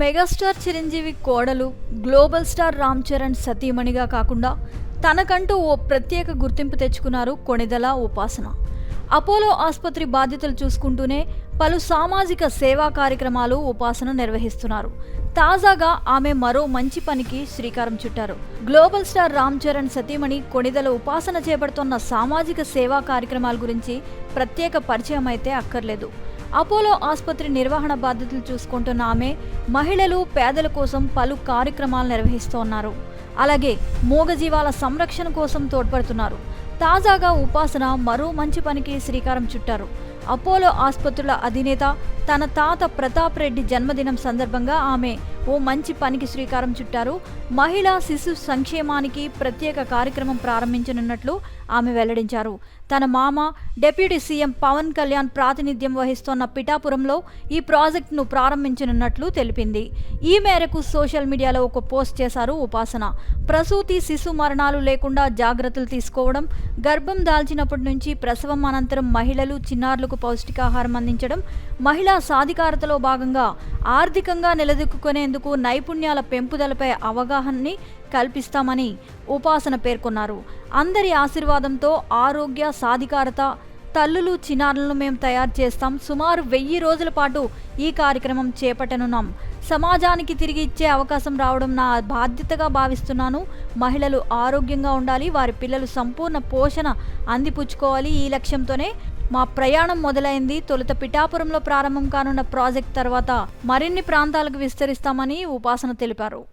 Megastar Chiranjeevi కోడలు global star Ram Charan సతీమణిగా కాకుండా తనకంటూ ఓ ప్రత్యేక గుర్తింపు తెచ్చుకున్నారు కొణిదల ఉపాసన. అపోలో ఆసుపత్రి బాధ్యతలు చూసుకుంటూనే పలు సామాజిక సేవా కార్యక్రమాలు ఉపాసన నిర్వహిస్తున్నారు. తాజాగా ఆమె మరో మంచి పనికి శ్రీకారం చుట్టారు. గ్లోబల్ స్టార్ రామ్ చరణ్ సతీమణి కొణిదల ఉపాసన చేపడుతున్న సామాజిక సేవా కార్యక్రమాల గురించి ప్రత్యేక పరిచయం అయితే అక్కర్లేదు. అపోలో ఆసుపత్రి నిర్వహణ బాధ్యతలు చూసుకుంటున్న ఆమె మహిళలు పేదల కోసం పలు కార్యక్రమాలు నిర్వహిస్తున్నారు. అలాగే మూగజీవాల సంరక్షణ కోసం తోడ్పడుతున్నారు. తాజాగా ఉపాసన మరో మంచి పనికి శ్రీకారం చుట్టారు. అపోలో ఆసుపత్రుల అధినేత తన తాత ప్రతాప్ రెడ్డి జన్మదినం సందర్భంగా ఆమె ఓ మంచి పనికి శ్రీకారం చుట్టారు. మహిళా శిశు సంక్షేమానికి ప్రత్యేక కార్యక్రమం ప్రారంభించనున్నట్లు ఆమె వెల్లడించారు. తన మామ డిప్యూటీ సీఎం పవన్ కళ్యాణ్ ప్రాతినిధ్యం వహిస్తోన్న పిఠాపురంలో ఈ ప్రాజెక్టును ప్రారంభించనున్నట్లు తెలిపింది. ఈ మేరకు సోషల్ మీడియాలో ఒక పోస్ట్ చేశారు ఉపాసన. ప్రసూతి శిశు మరణాలు లేకుండా జాగ్రత్తలు తీసుకోవడం గర్భం దాల్చినప్పటి నుంచి ప్రసవం అనంతరం మహిళలు చిన్నారులకు పౌష్టికాహారం అందించడం మహిళా సాధికారతలో భాగంగా ఆర్థికంగా నిలదొక్కునేందుకు నైపుణ్యాల పెంపుదలపై అవగాహనని కల్పిస్తామని ఉపాసన పేర్కొన్నారు. అందరి ఆశీర్వాదంతో ఆరోగ్య సాధికారత తల్లులు చిన్నారులను మేము తయారు చేస్తాం. సుమారు వెయ్యి రోజుల పాటు ఈ కార్యక్రమం చేపట్టనున్నాం. సమాజానికి తిరిగి ఇచ్చే అవకాశం రావడం నా బాధ్యతగా భావిస్తున్నాను. మహిళలు ఆరోగ్యంగా ఉండాలి వారి పిల్లలు సంపూర్ణ పోషణ అందిపుచ్చుకోవాలి. ఈ లక్ష్యంతోనే మా ప్రయాణం మొదలైంది. తొలుత పిఠాపురంలో ప్రారంభం కానున్న ప్రాజెక్ట్ తర్వాత మరిన్ని ప్రాంతాలకు విస్తరిస్తామని ఉపాసన తెలిపారు.